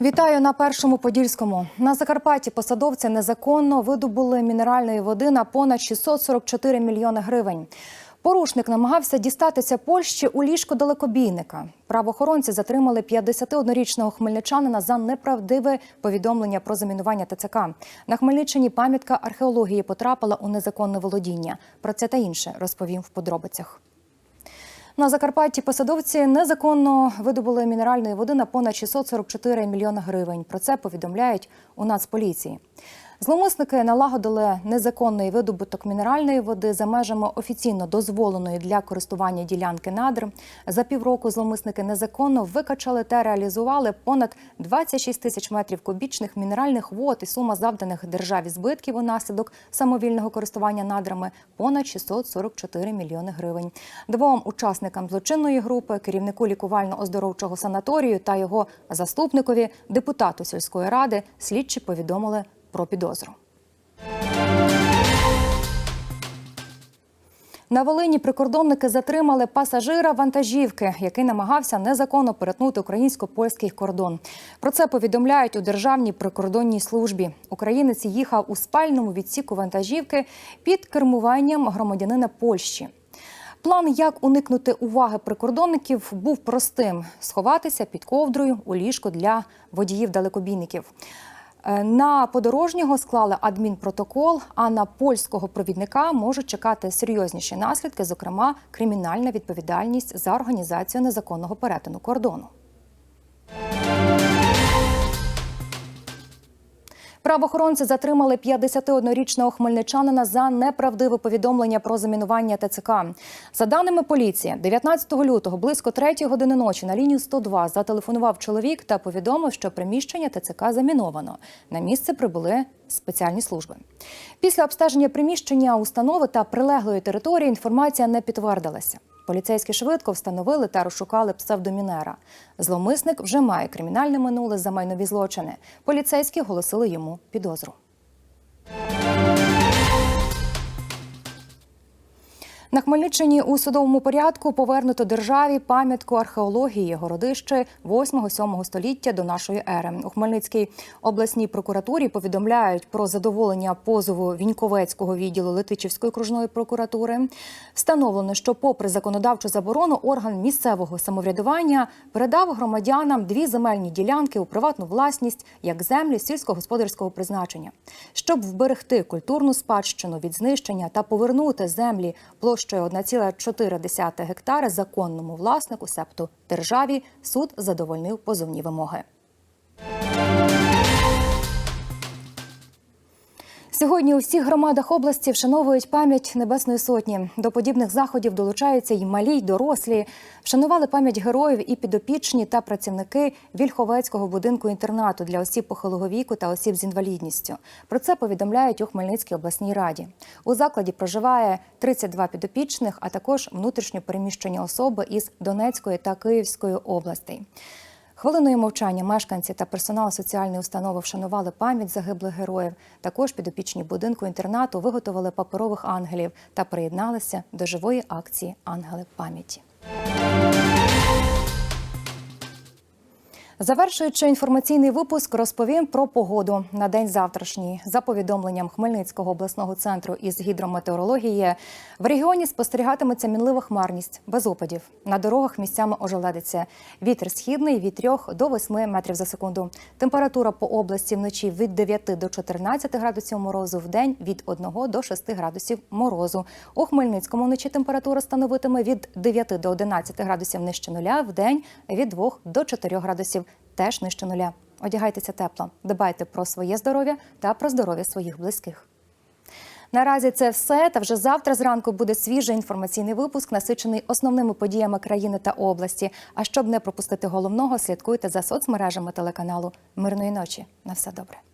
Вітаю на першому подільському. На Закарпатті посадовці незаконно видобули мінеральної води на понад 644 мільйони гривень. Порушник намагався дістатися Польщі у ліжко далекобійника. Правоохоронці затримали 51-річного хмельничанина за неправдиве повідомлення про замінування ТЦК. На Хмельниччині пам'ятка археології потрапила у незаконне володіння. Про це та інше розповім в подробицях. На Закарпатті посадовці незаконно видобули мінеральної води на понад 644 мільйони гривень. Про це повідомляють у Нацполіції. Зловмисники налагодили незаконний видобуток мінеральної води за межами офіційно дозволеної для користування ділянки надр. За півроку зловмисники незаконно викачали та реалізували понад 26 тисяч метрів кубічних мінеральних вод і сума завданих державі збитків унаслідок самовільного користування надрами понад 644 мільйони гривень. Двом учасникам злочинної групи, керівнику лікувально-оздоровчого санаторію та його заступникові, депутату сільської ради, слідчі повідомили про підозру. На Волині прикордонники затримали пасажира вантажівки, який намагався незаконно перетнути українсько-польський кордон. Про це повідомляють у Державній прикордонній службі. Українець їхав у спальному відсіку вантажівки під кермуванням громадянина Польщі. План, як уникнути уваги прикордонників, був простим: сховатися під ковдрою у ліжко для водіїв-далекобійників. Е, На подорожнього склали адмінпротокол, а на польського провідника можуть чекати серйозніші наслідки, зокрема кримінальна відповідальність за організацію незаконного перетину кордону. Правоохоронці затримали 51-річного хмельничанина за неправдиве повідомлення про замінування ТЦК. За даними поліції, 19 лютого близько 3 години ночі на лінію 102 зателефонував чоловік та повідомив, що приміщення ТЦК заміновано. На місце прибули спеціальні служби. Після обстеження приміщення установи та прилеглої території інформація не підтвердилася. Поліцейські швидко встановили та розшукали псевдомінера. Зловмисник вже має кримінальне минуле за майнові злочини. Поліцейські оголосили йому підозру. На Хмельниччині у судовому порядку повернуто державі пам'ятку археології городище 8-7 століття до нашої ери. У Хмельницькій обласній прокуратурі повідомляють про задоволення позову Віньковецького відділу Летичівської окружної прокуратури. Встановлено, що, попри законодавчу заборону, орган місцевого самоврядування передав громадянам дві земельні ділянки у приватну власність як землі сільськогосподарського призначення, щоб вберегти культурну спадщину від знищення та повернути землі площею 1,4 гектари законному власнику, септу державі, суд задовольнив позовні вимоги. Сьогодні у всіх громадах області вшановують пам'ять Небесної Сотні. До подібних заходів долучаються й малі, й дорослі. Вшанували пам'ять героїв і підопічні та працівники Вільховецького будинку інтернату для осіб похилого віку та осіб з інвалідністю. Про це повідомляють у Хмельницькій обласній раді. У закладі проживає 32 підопічних, а також внутрішньо переміщені особи із Донецької та Київської областей. Хвилиною мовчання мешканці та персонал соціальної установи вшанували пам'ять загиблих героїв. Також підопічні будинку інтернату виготовили паперових ангелів та приєдналися до живої акції Ангели пам'яті. Завершуючи інформаційний випуск, розповім про погоду на день завтрашній. За повідомленням Хмельницького обласного центру із гідрометеорології, в регіоні спостерігатиметься мінлива хмарність без опадів. На дорогах місцями ожеледиться. Вітер східний від 3 до 8 метрів за секунду. Температура по області вночі від 9 до 14 градусів морозу, в день від 1 до 6 градусів морозу. У Хмельницькому вночі температура становитиме від 9 до 11 градусів нижче нуля, в день від 2 до 4 градусів теж нижче нуля. Одягайтеся тепло, дбайте про своє здоров'я та про здоров'я своїх близьких. Наразі це все. Та вже завтра зранку буде свіжий інформаційний випуск, насичений основними подіями країни та області. А щоб не пропустити головного, слідкуйте за соцмережами телеканалу. Мирної ночі. На все добре.